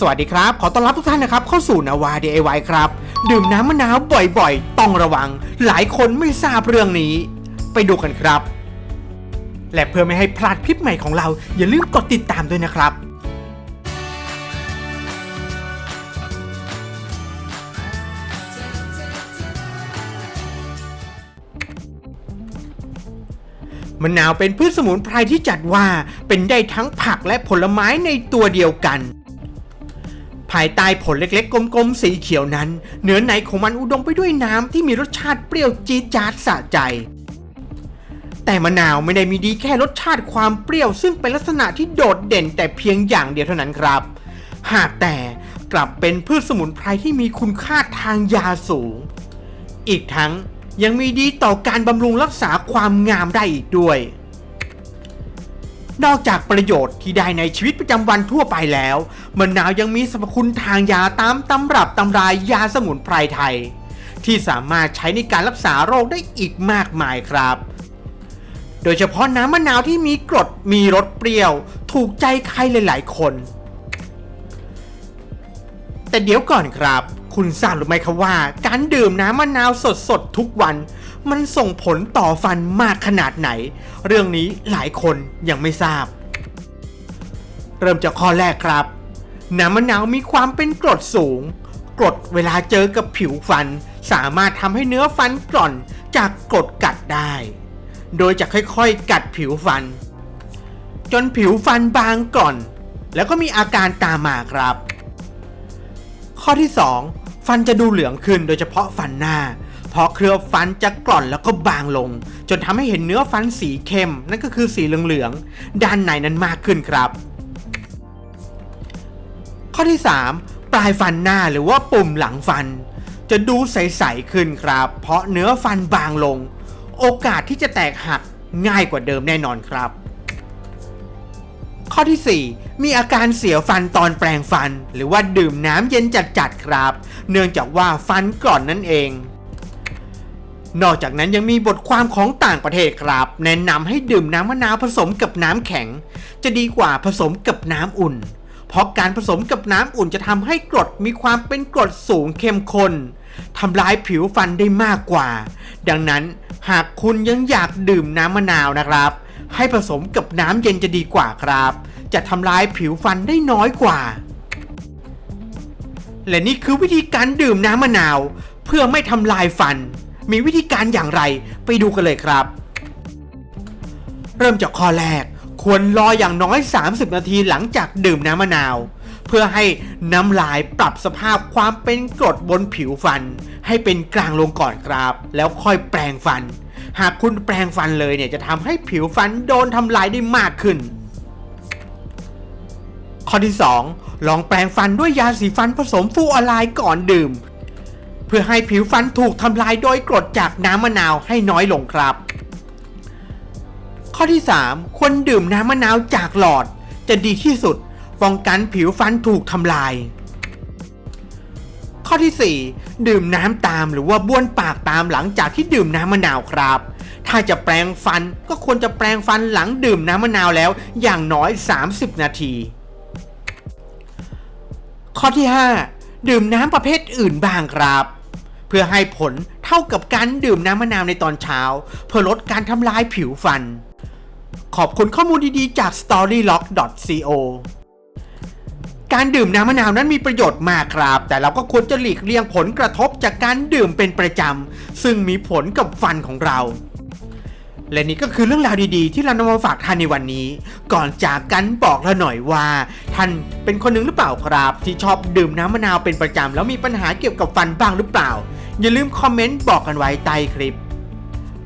สวัสดีครับ ขอต้อนรับทุกท่านนะครับ เข้าสู่นาวา DIY ครับ ดื่มน้ำมะนาวบ่อยๆ ต้องระวัง หลายคนไม่ทราบเรื่องนี้ ไปดูกันครับ และเพื่อไม่ให้พลาดคลิปใหม่ของเรา อย่าลืมกดติดตามด้วยนะครับมะนาวเป็นพืชสมุนไพรที่จัดว่าเป็นได้ทั้งผักและผลไม้ในตัวเดียวกัน ภายใต้ผลเล็กๆ กลมๆ สีเขียวนั้น เนื้อในของมันอุดมไปด้วยน้ำที่มีรสชาติเปรี้ยวจี๊ดจ๊าดสะใจ แต่มะนาวไม่ได้มีดีแค่รสชาติความเปรี้ยวซึ่งเป็นลักษณะที่โดดเด่นแต่เพียงอย่างเดียวเท่านั้นครับ หากแต่กลับเป็นพืชสมุนไพรที่มีคุณค่าทางยาสูง อีกทั้งยังมีดีต่อการบำรุงรักษาความงามได้อีกด้วย นอกจากประโยชน์ที่ได้ในชีวิตประจำวันทั่วไปแล้วมะนาวยังมีสรรพคุณทางยาตามตำรับตำรายยาสมุนไพรไทย ที่สามารถใช้ในการรักษาโรคได้อีกมากมายครับ โดยเฉพาะน้ำมะนาวที่มีกรดมีรสเปรี้ยว ถูกใจใครหลาย ๆ คน แต่เดี๋ยวก่อนครับ คุณทราบหรือไม่ครับว่า การดื่มน้ำมะนาวสดๆทุกวัน มันส่งผลต่อฟันมากขนาดไหน เรื่องนี้หลายคนยังไม่ทราบ เริ่มจากข้อแรกครับ น้ำมะนาวมีความเป็นกรดสูง กรดเวลาเจอกับผิวฟัน สามารถทำให้เนื้อฟันกร่อนจากกรดกัดได้ โดยจะค่อยๆ กัดผิวฟัน จนผิวฟันบางกร่อน แล้วก็มีอาการตามมาครับ ข้อที่ 2 ฟันจะดูเหลืองขึ้นโดยเฉพาะฟันหน้า พราะเครือบฟันจะกร่อนแล้วก็บางลง จนทำให้เห็นเนื้อฟันสีเข้ม นั่นก็คือสีเหลืองๆ ด้านในนั้นมากขึ้นครับ ข้อที่ 3 ปลายฟันหน้าหรือว่าปุ่มหลังฟัน จะดูใสๆขึ้นครับ เพราะเนื้อฟันบางลง โอกาสที่จะแตกหักง่ายกว่าเดิมแน่นอนครับข้อที่ 4 มีอาการเสียวฟันตอนแปรงฟัน หรือว่าดื่มน้ำเย็นจัดๆครับ เนื่องจากว่าฟันกร่อนนั่นเอง นอกจากนั้นยังมีบทความของต่างประเทศครับ แนะนำให้ดื่มน้ำมะนาวผสมกับน้ำแข็ง จะดีกว่าผสมกับน้ำอุ่น เพราะการผสมกับน้ำอุ่นจะทำให้กรดมีความเป็นกรดสูงเข้มข้นทำลายผิวฟันได้มากกว่า ดังนั้นหากคุณยังอยากดื่มน้ำมะนาวนะครับ ให้ผสมกับน้ำเย็นจะดีกว่าครับ จะทำลายผิวฟันได้น้อยกว่า และนี่คือวิธีการดื่มน้ำมะนาว เพื่อไม่ทำลายฟัน มีวิธีการอย่างไรไปดูกันเลยครับ เริ่มจากข้อแรก ควรรออย่างน้อย 30 นาทีหลังจากดื่มน้ำมะนาว เพื่อให้น้ำลายปรับสภาพความเป็นกรดบนผิวฟัน ให้เป็นกลางลงก่อนครับ แล้วค่อยแปรงฟัน หากคุณแปรงฟันเลยเนี่ยจะทำให้ผิวฟันโดนทำลายได้มากขึ้นข้อที่ 2 ลองแปรงฟันด้วยยาสีฟันผสมฟูออไรด์ก่อนดื่ม เพื่อให้ผิวฟันถูกทำลายโดยกรดจากน้ำมะนาวให้น้อยลงครับ ข้อที่ 3 ควรดื่มน้ำมะนาวจากหลอด จะดีที่สุดป้องกันผิวฟันถูกทำลาย ข้อที่ 4 ดื่มน้ำตามหรือว่าบ้วนปากตามหลังจากที่ดื่มน้ำมะนาวครับ ถ้าจะแปรงฟันก็ควรจะแปรงฟันหลังดื่มน้ำมะนาวแล้วอย่างน้อย 30 นาที ข้อที่ 5 ดื่มน้ำประเภทอื่นบ้างครับ เพื่อให้ผลเท่ากับการดื่มน้ำมะนาวในตอนเช้า เพื่อลดการทำลายผิวฟัน ขอบคุณข้อมูลดีๆจาก storylock.co การดื่มน้ำมะนาวนั้นมีประโยชน์มากครับ แต่เราก็ควรจะหลีกเลี่ยงผลกระทบจากการดื่มเป็นประจำ ซึ่งมีผลกับฟันของเรา และนี่ก็คือเรื่องราวดีๆ ที่เรานำมาฝากท่านในวันนี้ ก่อนจากกันบอกเราหน่อยว่า ท่านเป็นคนหนึ่งหรือเปล่าครับ ที่ชอบดื่มน้ำมะนาวเป็นประจำแล้วมีปัญหาเกี่ยวกับฟันบ้างหรือเปล่า อย่าลืมคอมเมนต์บอกกันไว้ใต้คลิป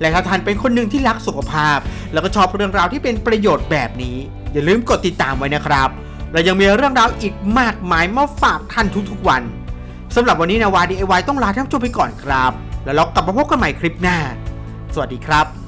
และถ้าท่านเป็นคนหนึ่งที่รักสุขภาพ แล้วก็ชอบเรื่องราวที่เป็นประโยชน์แบบนี้ อย่าลืมกดติดตามไว้นะครับ เรายังมีเรื่องราวอีกมากมายมาฝากท่านทุกๆวันสำหรับวันนี้นาวาดีไอวต้องลาท่านผู้ชมไปก่อนครับ แล้วเรากลับมาพบกันใหม่คลิปหน้า สวัสดีครับ